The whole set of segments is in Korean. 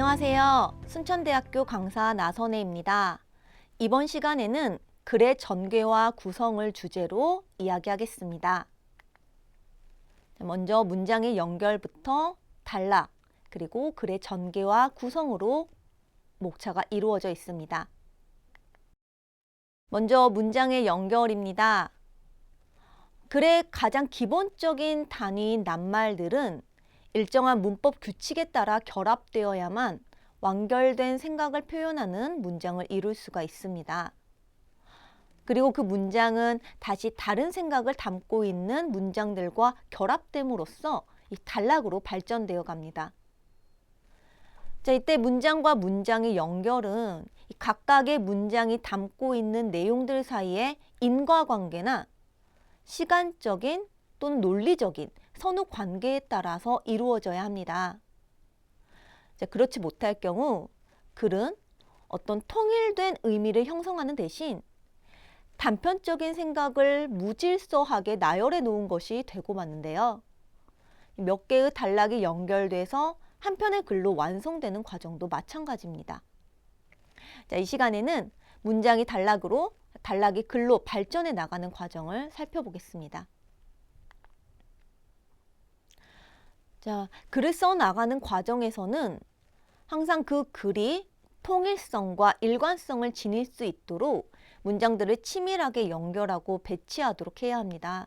안녕하세요. 순천대학교 강사 나선혜입니다. 이번 시간에는 글의 전개와 구성을 주제로 이야기하겠습니다. 먼저 문장의 연결부터 단락, 그리고 글의 전개와 구성으로 목차가 이루어져 있습니다. 먼저 문장의 연결입니다. 글의 가장 기본적인 단위인 낱말들은 일정한 문법 규칙에 따라 결합되어야만 완결된 생각을 표현하는 문장을 이룰 수가 있습니다. 그리고 그 문장은 다시 다른 생각을 담고 있는 문장들과 결합됨으로써 이 단락으로 발전되어 갑니다. 자, 이때 문장과 문장의 연결은 이 각각의 문장이 담고 있는 내용들 사이의 인과관계나 시간적인 또는 논리적인 선후 관계에 따라서 이루어져야 합니다. 자, 그렇지 못할 경우 글은 어떤 통일된 의미를 형성하는 대신 단편적인 생각을 무질서하게 나열해 놓은 것이 되고 마는데요. 몇 개의 단락이 연결돼서 한 편의 글로 완성되는 과정도 마찬가지입니다. 자, 이 시간에는 문장이 단락으로 단락이 글로 발전해 나가는 과정을 살펴보겠습니다. 자, 글을 써 나가는 과정에서는 항상 그 글이 통일성과 일관성을 지닐 수 있도록 문장들을 치밀하게 연결하고 배치하도록 해야 합니다.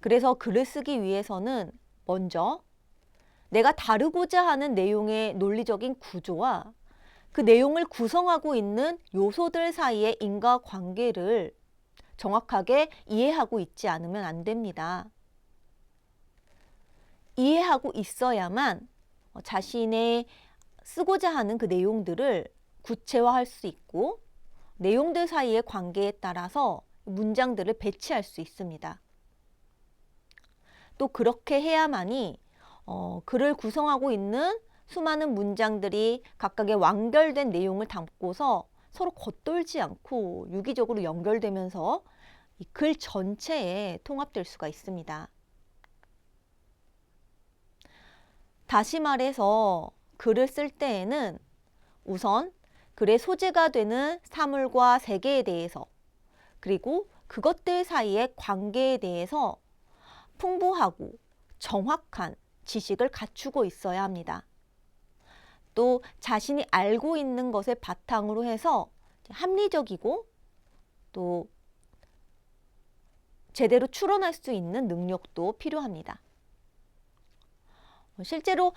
그래서 글을 쓰기 위해서는 먼저 내가 다루고자 하는 내용의 논리적인 구조와 그 내용을 구성하고 있는 요소들 사이의 인과관계를 정확하게 이해하고 있지 않으면 안 됩니다. 이해하고 있어야만 자신의 쓰고자 하는 그 내용들을 구체화할 수 있고 내용들 사이의 관계에 따라서 문장들을 배치할 수 있습니다. 또 그렇게 해야만이 어, 글을 구성하고 있는 수많은 문장들이 각각의 완결된 내용을 담고서 서로 겉돌지 않고 유기적으로 연결되면서 이 글 전체에 통합될 수가 있습니다. 다시 말해서 글을 쓸 때에는 우선 글의 소재가 되는 사물과 세계에 대해서 그리고 그것들 사이의 관계에 대해서 풍부하고 정확한 지식을 갖추고 있어야 합니다. 또 자신이 알고 있는 것을 바탕으로 해서 합리적이고 또 제대로 추론할 수 있는 능력도 필요합니다. 실제로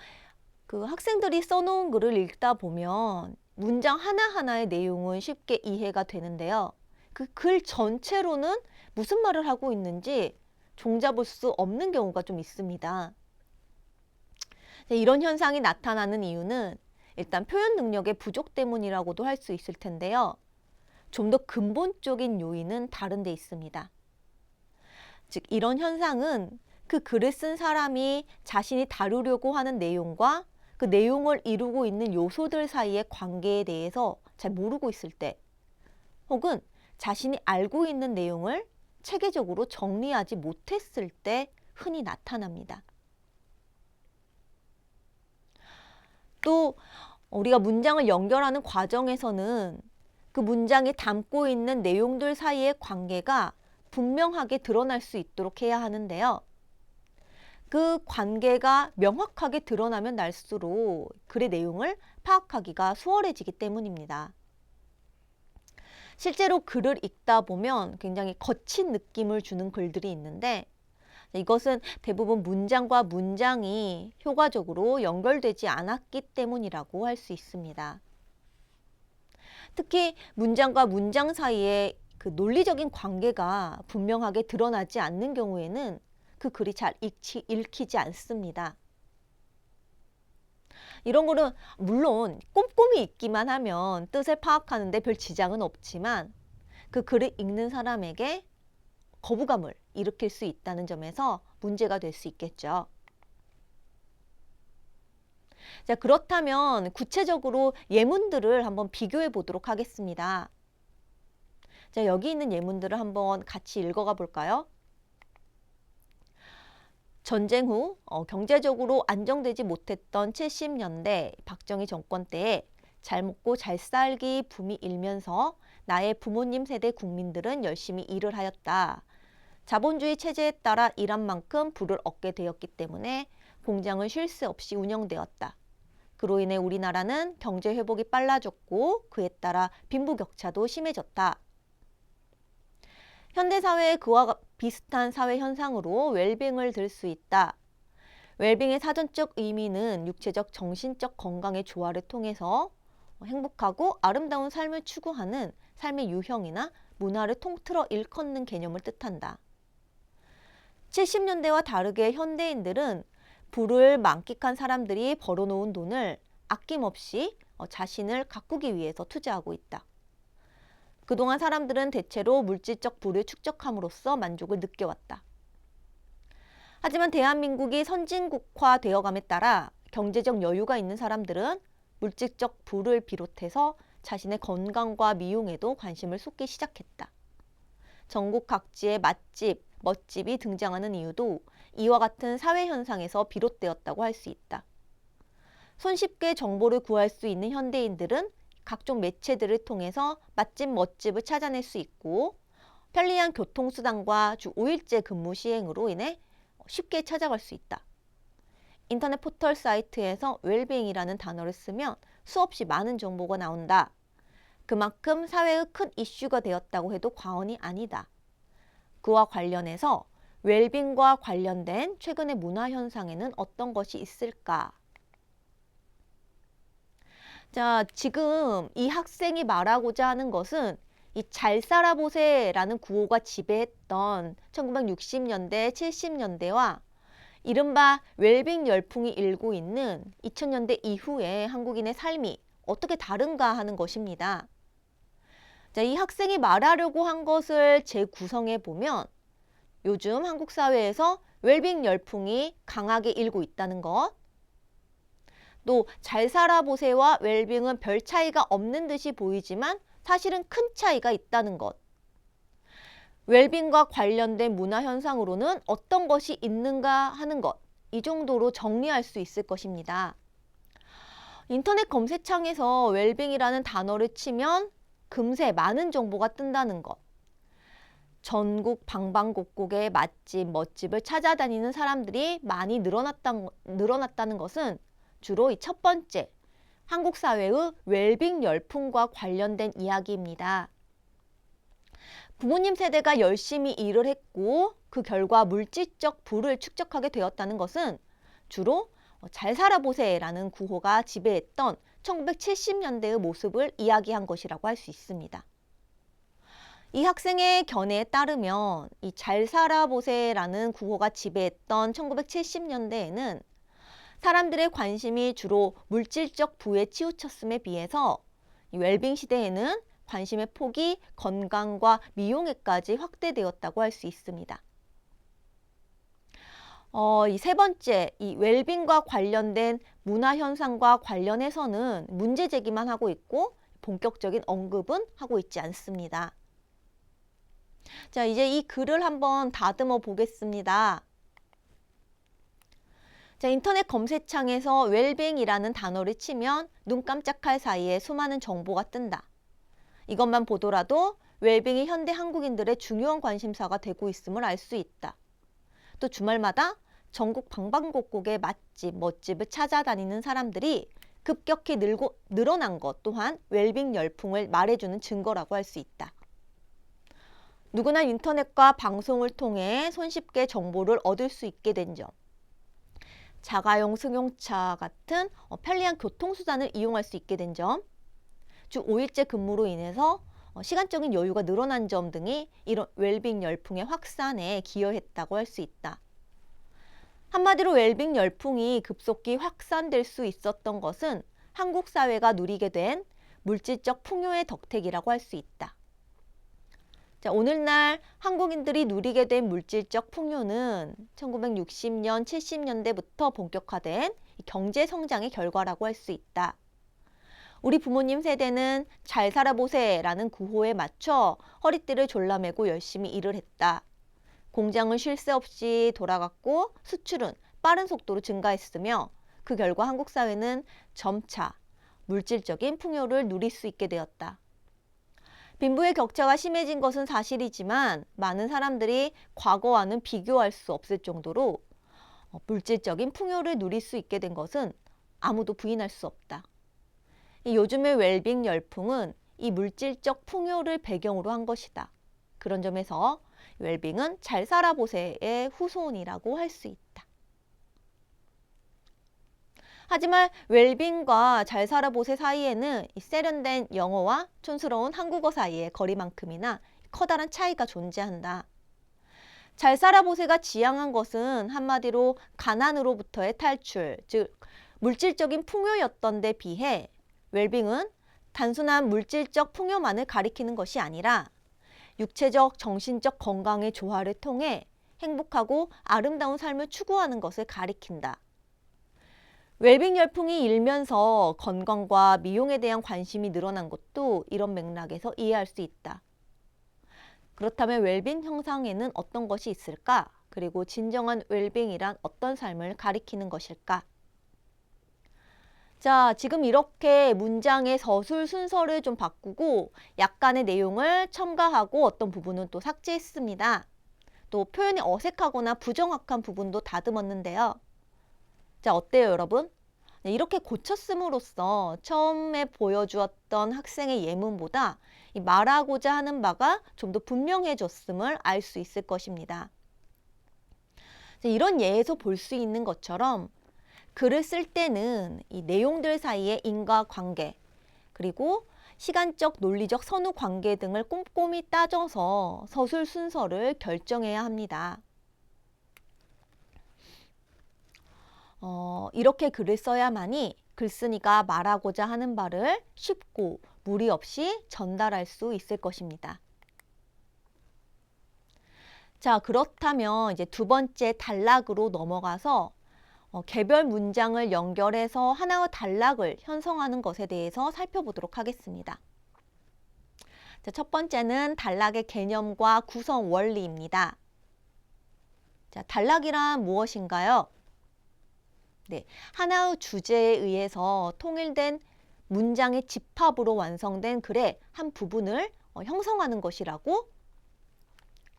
그 학생들이 써놓은 글을 읽다 보면 문장 하나하나의 내용은 쉽게 이해가 되는데요. 그 글 전체로는 무슨 말을 하고 있는지 종잡을 수 없는 경우가 좀 있습니다. 이런 현상이 나타나는 이유는 일단 표현 능력의 부족 때문이라고도 할 수 있을 텐데요. 좀 더 근본적인 요인은 다른 데 있습니다. 즉, 이런 현상은 그 글을 쓴 사람이 자신이 다루려고 하는 내용과 그 내용을 이루고 있는 요소들 사이의 관계에 대해서 잘 모르고 있을 때 혹은 자신이 알고 있는 내용을 체계적으로 정리하지 못했을 때 흔히 나타납니다. 또 우리가 문장을 연결하는 과정에서는 그 문장이 담고 있는 내용들 사이의 관계가 분명하게 드러날 수 있도록 해야 하는데요. 그 관계가 명확하게 드러나면 날수록 글의 내용을 파악하기가 수월해지기 때문입니다. 실제로 글을 읽다 보면 굉장히 거친 느낌을 주는 글들이 있는데 이것은 대부분 문장과 문장이 효과적으로 연결되지 않았기 때문이라고 할 수 있습니다. 특히 문장과 문장 사이에 그 논리적인 관계가 분명하게 드러나지 않는 경우에는 그 글이 잘 읽히, 읽히지 않습니다. 이런 거는 물론 꼼꼼히 읽기만 하면 뜻을 파악하는데 별 지장은 없지만 그 글을 읽는 사람에게 거부감을 일으킬 수 있다는 점에서 문제가 될 수 있겠죠. 자, 그렇다면 구체적으로 예문들을 한번 비교해 보도록 하겠습니다. 자, 여기 있는 예문들을 한번 같이 읽어가 볼까요? 전쟁 후 어, 경제적으로 안정되지 못했던 70년대 박정희 정권 때에 잘 먹고 잘 살기 붐이 일면서 나의 부모님 세대 국민들은 열심히 일을 하였다. 자본주의 체제에 따라 일한 만큼 부를 얻게 되었기 때문에 공장은 쉴 새 없이 운영되었다. 그로 인해 우리나라는 경제 회복이 빨라졌고 그에 따라 빈부격차도 심해졌다. 현대 사회의 그와 비슷한 사회 현상으로 웰빙을 들 수 있다. 웰빙의 사전적 의미는 육체적, 정신적 건강의 조화를 통해서 행복하고 아름다운 삶을 추구하는 삶의 유형이나 문화를 통틀어 일컫는 개념을 뜻한다. 70년대와 다르게 현대인들은 부를 만끽한 사람들이 벌어놓은 돈을 아낌없이 어, 자신을 가꾸기 위해서 투자하고 있다. 그동안 사람들은 대체로 물질적 부를 축적함으로써 만족을 느껴왔다. 하지만 대한민국이 선진국화 되어감에 따라 경제적 여유가 있는 사람들은 물질적 부를 비롯해서 자신의 건강과 미용에도 관심을 쏟기 시작했다. 전국 각지의 맛집, 멋집이 등장하는 이유도 이와 같은 사회 현상에서 비롯되었다고 할 수 있다. 손쉽게 정보를 구할 수 있는 현대인들은 각종 매체들을 통해서 맛집, 멋집을 찾아낼 수 있고 편리한 교통수단과 주 5일제 근무 시행으로 인해 쉽게 찾아갈 수 있다. 인터넷 포털 사이트에서 웰빙이라는 단어를 쓰면 수없이 많은 정보가 나온다. 그만큼 사회의 큰 이슈가 되었다고 해도 과언이 아니다. 그와 관련해서 웰빙과 관련된 최근의 문화 현상에는 어떤 것이 있을까? 자, 지금 이 학생이 말하고자 하는 것은 이 잘 살아보세라는 구호가 지배했던 1960년대, 70년대와 이른바 웰빙 열풍이 일고 있는 2000년대 이후의 한국인의 삶이 어떻게 다른가 하는 것입니다. 자, 이 학생이 말하려고 한 것을 재구성해 보면 요즘 한국 사회에서 웰빙 열풍이 강하게 일고 있다는 것, 또 잘 살아보세와 웰빙은 별 차이가 없는 듯이 보이지만 사실은 큰 차이가 있다는 것. 웰빙과 관련된 문화 현상으로는 어떤 것이 있는가 하는 것. 이 정도로 정리할 수 있을 것입니다. 인터넷 검색창에서 웰빙이라는 단어를 치면 금세 많은 정보가 뜬다는 것. 전국 방방곡곡의 맛집, 멋집을 찾아다니는 사람들이 많이 늘어났다, 늘어났다는 것은 주로 이 첫 번째, 한국 사회의 웰빙 열풍과 관련된 이야기입니다. 부모님 세대가 열심히 일을 했고 그 결과 물질적 부를 축적하게 되었다는 것은 주로 잘 살아보세라는 구호가 지배했던 1970년대의 모습을 이야기한 것이라고 할 수 있습니다. 이 학생의 견해에 따르면 이 잘 살아보세라는 구호가 지배했던 1970년대에는 사람들의 관심이 주로 물질적 부에 치우쳤음에 비해서 이 웰빙 시대에는 관심의 폭이 건강과 미용에까지 확대되었다고 할 수 있습니다. 어, 이 세 번째, 이 웰빙과 관련된 문화 현상과 관련해서는 문제 제기만 하고 있고 본격적인 언급은 하고 있지 않습니다. 자, 이제 이 글을 한번 다듬어 보겠습니다. 자, 인터넷 검색창에서 웰빙이라는 단어를 치면 눈 깜짝할 사이에 수많은 정보가 뜬다. 이것만 보더라도 웰빙이 현대 한국인들의 중요한 관심사가 되고 있음을 알 수 있다. 또 주말마다 전국 방방곡곡의 맛집, 멋집을 찾아다니는 사람들이 급격히 늘고, 늘어난 것 또한 웰빙 열풍을 말해주는 증거라고 할 수 있다. 누구나 인터넷과 방송을 통해 손쉽게 정보를 얻을 수 있게 된 점. 자가용 승용차 같은 어, 편리한 교통수단을 이용할 수 있게 된 점, 주 5일제 근무로 인해서 어, 시간적인 여유가 늘어난 점 등이 이런 웰빙 열풍의 확산에 기여했다고 할 수 있다. 한마디로 웰빙 열풍이 급속히 확산될 수 있었던 것은 한국 사회가 누리게 된 물질적 풍요의 덕택이라고 할 수 있다. 자, 오늘날 한국인들이 누리게 된 물질적 풍요는 1960년, 70년대부터 본격화된 경제 성장의 결과라고 할 수 있다. 우리 부모님 세대는 잘 살아보세라는 구호에 맞춰 허리띠를 졸라매고 열심히 일을 했다. 공장은 쉴 새 없이 돌아갔고 수출은 빠른 속도로 증가했으며 그 결과 한국 사회는 점차 물질적인 풍요를 누릴 수 있게 되었다. 빈부의 격차가 심해진 것은 사실이지만 많은 사람들이 과거와는 비교할 수 없을 정도로 어, 물질적인 풍요를 누릴 수 있게 된 것은 아무도 부인할 수 없다. 이 요즘의 웰빙 열풍은 이 물질적 풍요를 배경으로 한 것이다. 그런 점에서 웰빙은 잘 살아보세의 후손이라고 할 수 있다. 하지만 웰빙과 잘 살아보세 사이에는 이 세련된 영어와 촌스러운 한국어 사이의 거리만큼이나 커다란 차이가 존재한다. 잘 살아보세가 지향한 것은 한마디로 가난으로부터의 탈출, 즉 물질적인 풍요였던 데 비해 웰빙은 단순한 물질적 풍요만을 가리키는 것이 아니라 육체적, 정신적 건강의 조화를 통해 행복하고 아름다운 삶을 추구하는 것을 가리킨다. 웰빙 열풍이 일면서 건강과 미용에 대한 관심이 늘어난 것도 이런 맥락에서 이해할 수 있다. 그렇다면 웰빙 형상에는 어떤 것이 있을까? 그리고 진정한 웰빙이란 어떤 삶을 가리키는 것일까? 자, 지금 이렇게 문장의 서술 순서를 좀 바꾸고 약간의 내용을 첨가하고 어떤 부분은 또 삭제했습니다. 또 표현이 어색하거나 부정확한 부분도 다듬었는데요. 자, 어때요, 여러분? 네, 이렇게 고쳤음으로써 처음에 보여주었던 학생의 예문보다 말하고자 하는 바가 좀 더 분명해졌음을 알 수 있을 것입니다. 이런 예에서 볼 수 있는 것처럼 글을 쓸 때는 이 내용들 사이의 인과 관계 그리고 시간적, 논리적 선후 관계 등을 꼼꼼히 따져서 서술 순서를 결정해야 합니다. 어, 이렇게 글을 써야만이 글쓴이가 말하고자 하는 바를 쉽고 무리 없이 전달할 수 있을 것입니다. 자, 그렇다면 이제 두 번째 단락으로 넘어가서 어, 개별 문장을 연결해서 하나의 단락을 형성하는 것에 대해서 살펴보도록 하겠습니다. 자, 첫 번째는 단락의 개념과 구성 원리입니다. 자, 단락이란 무엇인가요? 네, 하나의 주제에 의해서 통일된 문장의 집합으로 완성된 글의 한 부분을 어, 형성하는 것이라고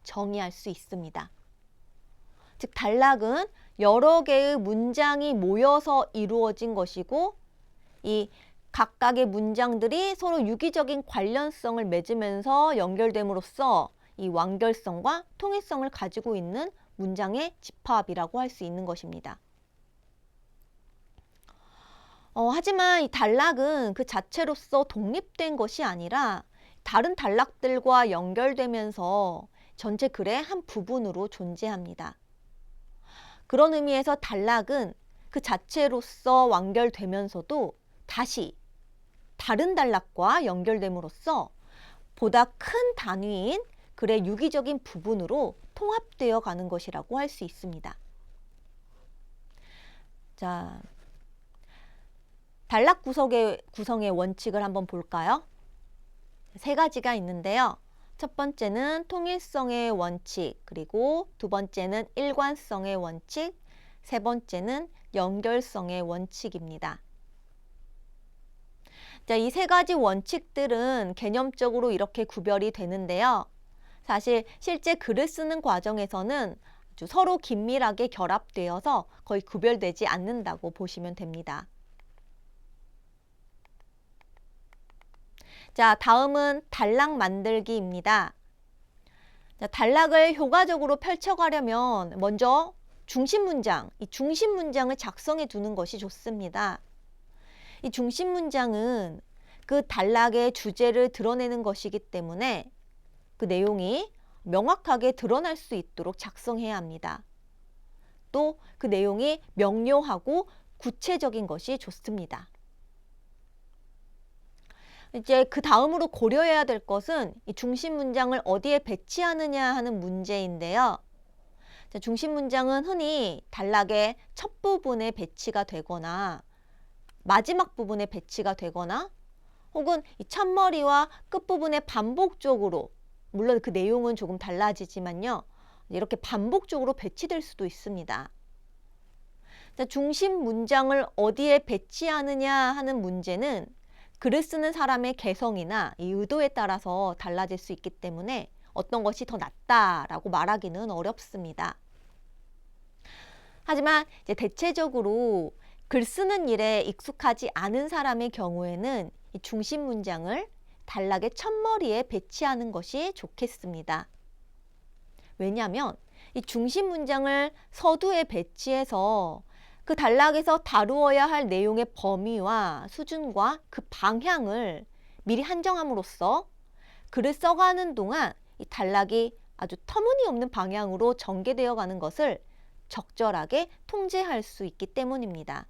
정의할 수 있습니다. 즉 단락은 여러 개의 문장이 모여서 이루어진 것이고 이 각각의 문장들이 서로 유기적인 관련성을 맺으면서 연결됨으로써 이 완결성과 통일성을 가지고 있는 문장의 집합이라고 할 수 있는 것입니다. 어, 하지만 이 단락은 그 자체로서 독립된 것이 아니라 다른 단락들과 연결되면서 전체 글의 한 부분으로 존재합니다. 그런 의미에서 단락은 그 자체로서 완결되면서도 다시 다른 단락과 연결됨으로써 보다 큰 단위인 글의 유기적인 부분으로 통합되어 가는 것이라고 할 수 있습니다. 자, 단락 구성의, 구성의 원칙을 한번 볼까요? 세 가지가 있는데요. 첫 번째는 통일성의 원칙, 그리고 두 번째는 일관성의 원칙, 세 번째는 연결성의 원칙입니다. 자, 이 세 가지 원칙들은 개념적으로 이렇게 구별이 되는데요. 사실 실제 글을 쓰는 과정에서는 서로 긴밀하게 결합되어서 거의 구별되지 않는다고 보시면 됩니다. 자, 다음은 단락 만들기입니다. 자, 단락을 효과적으로 펼쳐가려면 먼저 중심 문장, 이 중심 문장을 작성해 두는 것이 좋습니다. 이 중심 문장은 그 단락의 주제를 드러내는 것이기 때문에 그 내용이 명확하게 드러날 수 있도록 작성해야 합니다. 또 그 내용이 명료하고 구체적인 것이 좋습니다. 이제 그 다음으로 고려해야 될 것은 이 중심 문장을 어디에 배치하느냐 하는 문제인데요. 중심 문장은 흔히 단락의 첫 부분에 배치가 되거나 마지막 부분에 배치가 되거나 혹은 이 첫머리와 끝부분에 반복적으로 물론 그 내용은 조금 달라지지만요. 이렇게 반복적으로 배치될 수도 있습니다. 자, 중심 문장을 어디에 배치하느냐 하는 문제는 글을 쓰는 사람의 개성이나 이 의도에 따라서 달라질 수 있기 때문에 어떤 것이 더 낫다라고 말하기는 어렵습니다. 하지만 이제 대체적으로 글 쓰는 일에 익숙하지 않은 사람의 경우에는 이 중심 문장을 단락의 첫머리에 배치하는 것이 좋겠습니다. 왜냐하면 이 중심 문장을 서두에 배치해서 그 단락에서 다루어야 할 내용의 범위와 수준과 그 방향을 미리 한정함으로써 글을 써가는 동안 이 단락이 아주 터무니없는 방향으로 전개되어 가는 것을 적절하게 통제할 수 있기 때문입니다.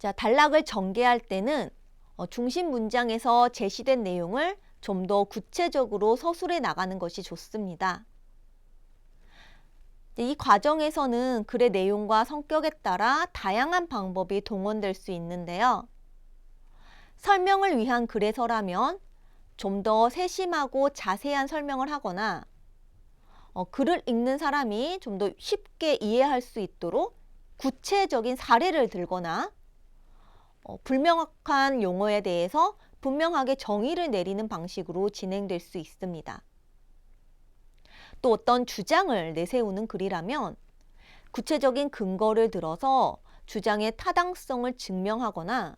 자, 단락을 전개할 때는 어, 중심 문장에서 제시된 내용을 좀 더 구체적으로 서술해 나가는 것이 좋습니다. 이 과정에서는 글의 내용과 성격에 따라 다양한 방법이 동원될 수 있는데요. 설명을 위한 글에서라면 좀 더 세심하고 자세한 설명을 하거나 어, 글을 읽는 사람이 좀 더 쉽게 이해할 수 있도록 구체적인 사례를 들거나 어, 불명확한 용어에 대해서 분명하게 정의를 내리는 방식으로 진행될 수 있습니다. 또 어떤 주장을 내세우는 글이라면 구체적인 근거를 들어서 주장의 타당성을 증명하거나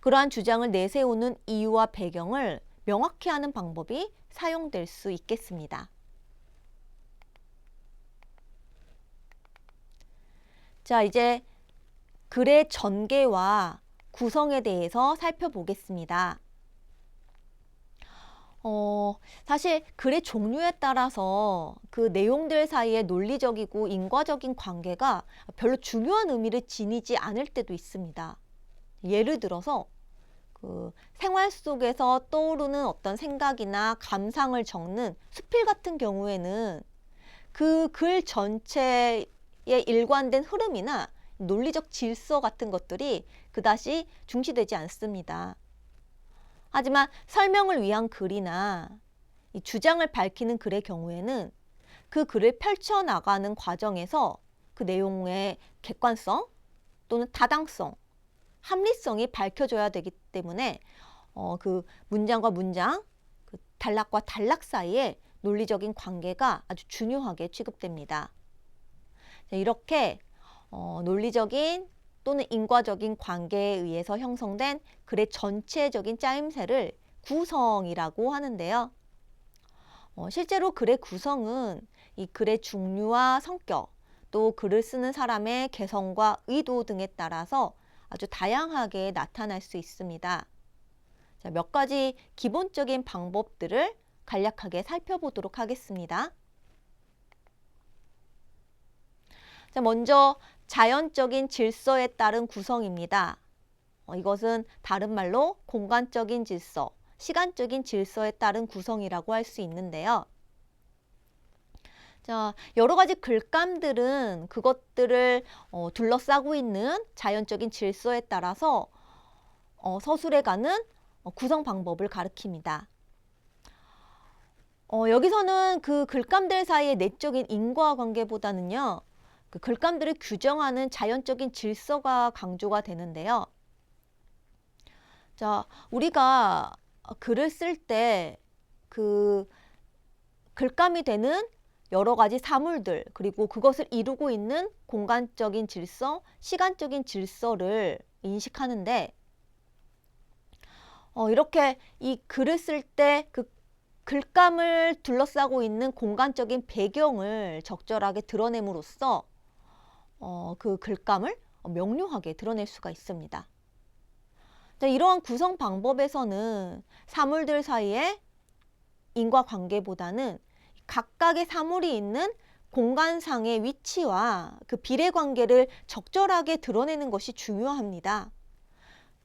그러한 주장을 내세우는 이유와 배경을 명확히 하는 방법이 사용될 수 있겠습니다. 자, 이제 글의 전개와 구성에 대해서 살펴보겠습니다. 어, 사실 글의 종류에 따라서 그 내용들 사이의 논리적이고 인과적인 관계가 별로 중요한 의미를 지니지 않을 때도 있습니다. 예를 들어서 그 생활 속에서 떠오르는 어떤 생각이나 감상을 적는 수필 같은 경우에는 그 글 전체의 일관된 흐름이나 논리적 질서 같은 것들이 그다지 중시되지 않습니다. 하지만 설명을 위한 글이나 주장을 밝히는 글의 경우에는 그 글을 펼쳐나가는 과정에서 그 내용의 객관성 또는 타당성, 합리성이 밝혀져야 되기 때문에 어, 그 문장과 문장, 그 단락과 단락 사이에 논리적인 관계가 아주 중요하게 취급됩니다. 이렇게 어, 논리적인 또는 인과적인 관계에 의해서 형성된 글의 전체적인 짜임새를 구성이라고 하는데요. 어, 실제로 글의 구성은 이 글의 종류와 성격, 또 글을 쓰는 사람의 개성과 의도 등에 따라서 아주 다양하게 나타날 수 있습니다. 자, 몇 가지 기본적인 방법들을 간략하게 살펴보도록 하겠습니다. 자, 먼저 자연적인 질서에 따른 구성입니다. 어, 이것은 다른 말로 공간적인 질서, 시간적인 질서에 따른 구성이라고 할 수 있는데요. 자, 여러 가지 글감들은 그것들을 어, 둘러싸고 있는 자연적인 질서에 따라서 어, 서술에 가는 어, 구성 방법을 가리킵니다. 어, 여기서는 그 글감들 사이의 내적인 인과 관계보다는요, 그 글감들을 규정하는 자연적인 질서가 강조가 되는데요. 자, 우리가 글을 쓸 때 그 글감이 되는 여러 가지 사물들 그리고 그것을 이루고 있는 공간적인 질서, 시간적인 질서를 인식하는데 어, 이렇게 이 글을 쓸 때 그 글감을 둘러싸고 있는 공간적인 배경을 적절하게 드러냄으로써 어, 그 글감을 명료하게 드러낼 수가 있습니다. 자, 이러한 구성 방법에서는 사물들 사이에 인과 관계보다는 각각의 사물이 있는 공간상의 위치와 그 비례 관계를 적절하게 드러내는 것이 중요합니다.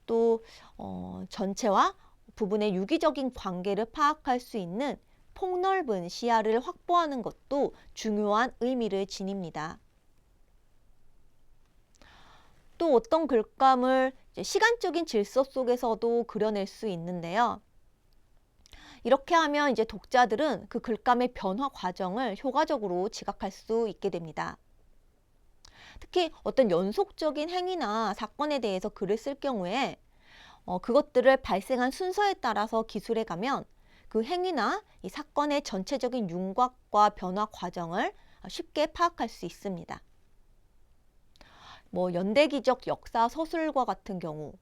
또 어, 전체와 부분의 유기적인 관계를 파악할 수 있는 폭넓은 시야를 확보하는 것도 중요한 의미를 지닙니다. 또 어떤 글감을 시간적인 질서 속에서도 그려낼 수 있는데요. 이렇게 하면 이제 독자들은 그 글감의 변화 과정을 효과적으로 지각할 수 있게 됩니다. 특히 어떤 연속적인 행위나 사건에 대해서 글을 쓸 경우에 어, 그것들을 발생한 순서에 따라서 기술해 가면 그 행위나 이 사건의 전체적인 윤곽과 변화 과정을 쉽게 파악할 수 있습니다. 뭐 연대기적 역사 서술과 같은 경우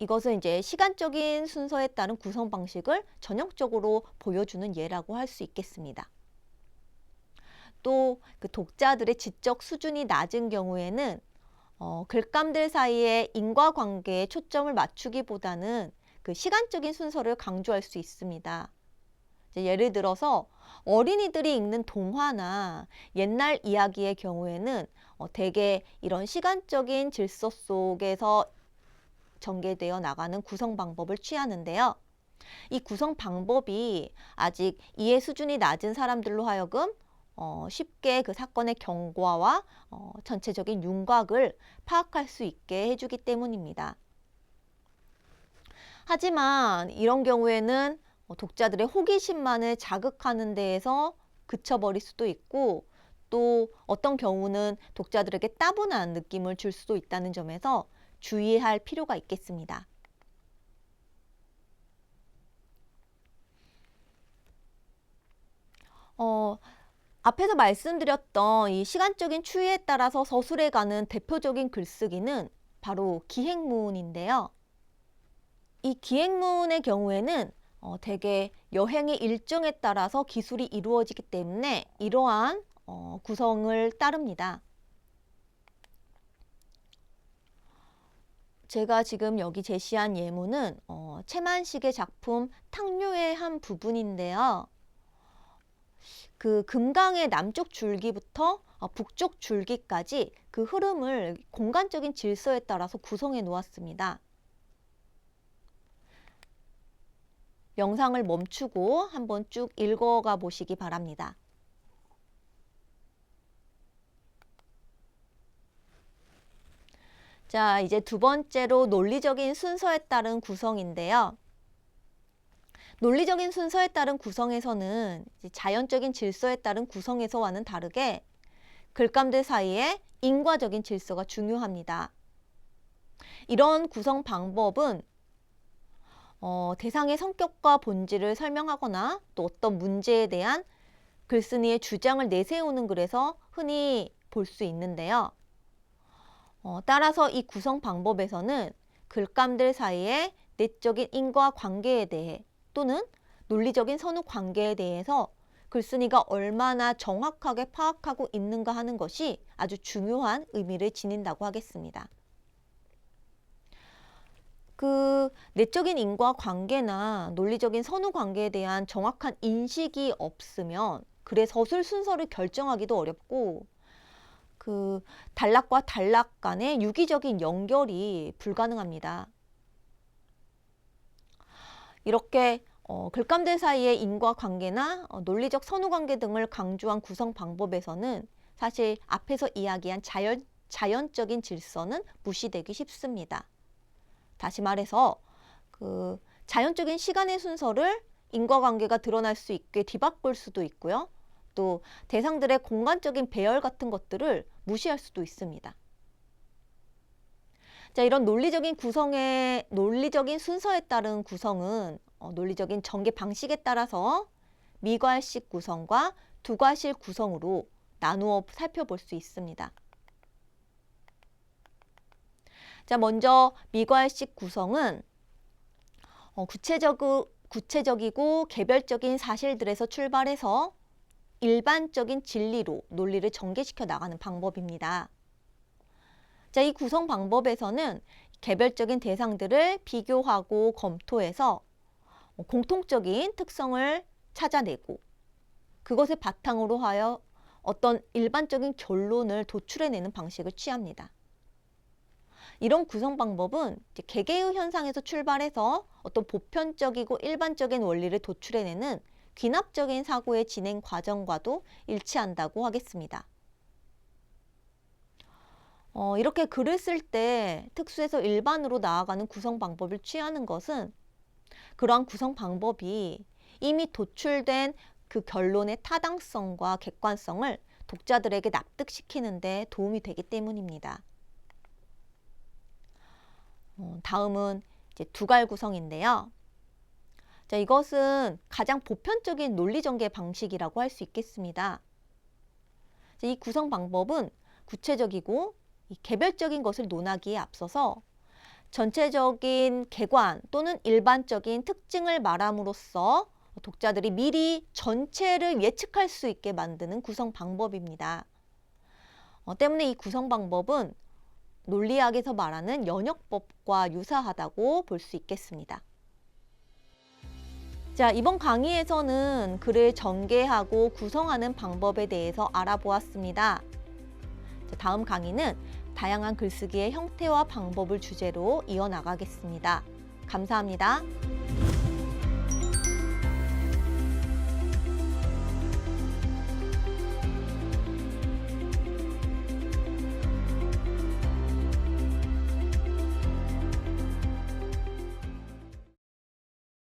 이것은 이제 시간적인 순서에 따른 구성 방식을 전형적으로 보여주는 예라고 할 수 있겠습니다. 또 그 독자들의 지적 수준이 낮은 경우에는 어, 글감들 사이의 인과관계에 초점을 맞추기보다는 그 시간적인 순서를 강조할 수 있습니다. 예를 들어서 어린이들이 읽는 동화나 옛날 이야기의 경우에는 어, 대개 이런 시간적인 질서 속에서 전개되어 나가는 구성 방법을 취하는데요. 이 구성 방법이 아직 이해 수준이 낮은 사람들로 하여금 어, 쉽게 그 사건의 경과와 어, 전체적인 윤곽을 파악할 수 있게 해주기 때문입니다. 하지만 이런 경우에는 어, 독자들의 호기심만을 자극하는 데에서 그쳐버릴 수도 있고 또 어떤 경우는 독자들에게 따분한 느낌을 줄 수도 있다는 점에서 주의할 필요가 있겠습니다. 어, 앞에서 말씀드렸던 이 시간적인 추이에 따라서 서술해 가는 대표적인 글쓰기는 바로 기행문인데요. 이 기행문의 경우에는 어, 대개 여행의 일정에 따라서 기술이 이루어지기 때문에 이러한 어, 구성을 따릅니다. 제가 지금 여기 제시한 예문은 어, 채만식의 작품 탕류의 한 부분인데요. 그 금강의 남쪽 줄기부터 어, 북쪽 줄기까지 그 흐름을 공간적인 질서에 따라서 구성해 놓았습니다. 영상을 멈추고 한번 쭉 읽어가 보시기 바랍니다. 자, 이제 두 번째로 논리적인 순서에 따른 구성인데요. 논리적인 순서에 따른 구성에서는 자연적인 질서에 따른 구성에서와는 다르게 글감들 사이에 인과적인 질서가 중요합니다. 이런 구성 방법은 어, 대상의 성격과 본질을 설명하거나 또 어떤 문제에 대한 글쓴이의 주장을 내세우는 글에서 흔히 볼 수 있는데요. 어, 따라서 이 구성 방법에서는 글감들 사이의 내적인 인과 관계에 대해 또는 논리적인 선후 관계에 대해서 글쓴이가 얼마나 정확하게 파악하고 있는가 하는 것이 아주 중요한 의미를 지닌다고 하겠습니다. 그 내적인 인과 관계나 논리적인 선후 관계에 대한 정확한 인식이 없으면 글의 서술 순서를 결정하기도 어렵고 그 단락과 단락 간의 유기적인 연결이 불가능합니다. 이렇게 어, 글감들 사이의 인과 관계나 어, 논리적 선후 관계 등을 강조한 구성 방법에서는 사실 앞에서 이야기한 자연, 자연적인 질서는 무시되기 쉽습니다. 다시 말해서 그 자연적인 시간의 순서를 인과관계가 드러날 수 있게 뒤바꿀 수도 있고요. 또 대상들의 공간적인 배열 같은 것들을 무시할 수도 있습니다. 자, 이런 논리적인 구성의 논리적인 순서에 따른 구성은 어, 논리적인 전개 방식에 따라서 미괄식 구성과 두괄식 구성으로 나누어 살펴볼 수 있습니다. 자, 먼저 미괄식 구성은 어, 구체적, 구체적이고 개별적인 사실들에서 출발해서 일반적인 진리로 논리를 전개시켜 나가는 방법입니다. 자, 이 구성 방법에서는 개별적인 대상들을 비교하고 검토해서 공통적인 특성을 찾아내고 그것을 바탕으로 하여 어떤 일반적인 결론을 도출해내는 방식을 취합니다. 이런 구성 방법은 개개의 현상에서 출발해서 어떤 보편적이고 일반적인 원리를 도출해내는 귀납적인 사고의 진행 과정과도 일치한다고 하겠습니다. 어, 이렇게 글을 쓸 때 특수에서 일반으로 나아가는 구성 방법을 취하는 것은 그러한 구성 방법이 이미 도출된 그 결론의 타당성과 객관성을 독자들에게 납득시키는 데 도움이 되기 때문입니다. 어, 다음은 이제 두갈 구성인데요. 자, 이것은 가장 보편적인 논리 전개 방식이라고 할 수 있겠습니다. 자, 이 구성 방법은 구체적이고 이 개별적인 것을 논하기에 앞서서 전체적인 개관 또는 일반적인 특징을 말함으로써 독자들이 미리 전체를 예측할 수 있게 만드는 구성 방법입니다. 어, 때문에 이 구성 방법은 논리학에서 말하는 연역법과 유사하다고 볼 수 있겠습니다. 자, 이번 강의에서는 글을 전개하고 구성하는 방법에 대해서 알아보았습니다. 자, 다음 강의는 다양한 글쓰기의 형태와 방법을 주제로 이어나가겠습니다. 감사합니다.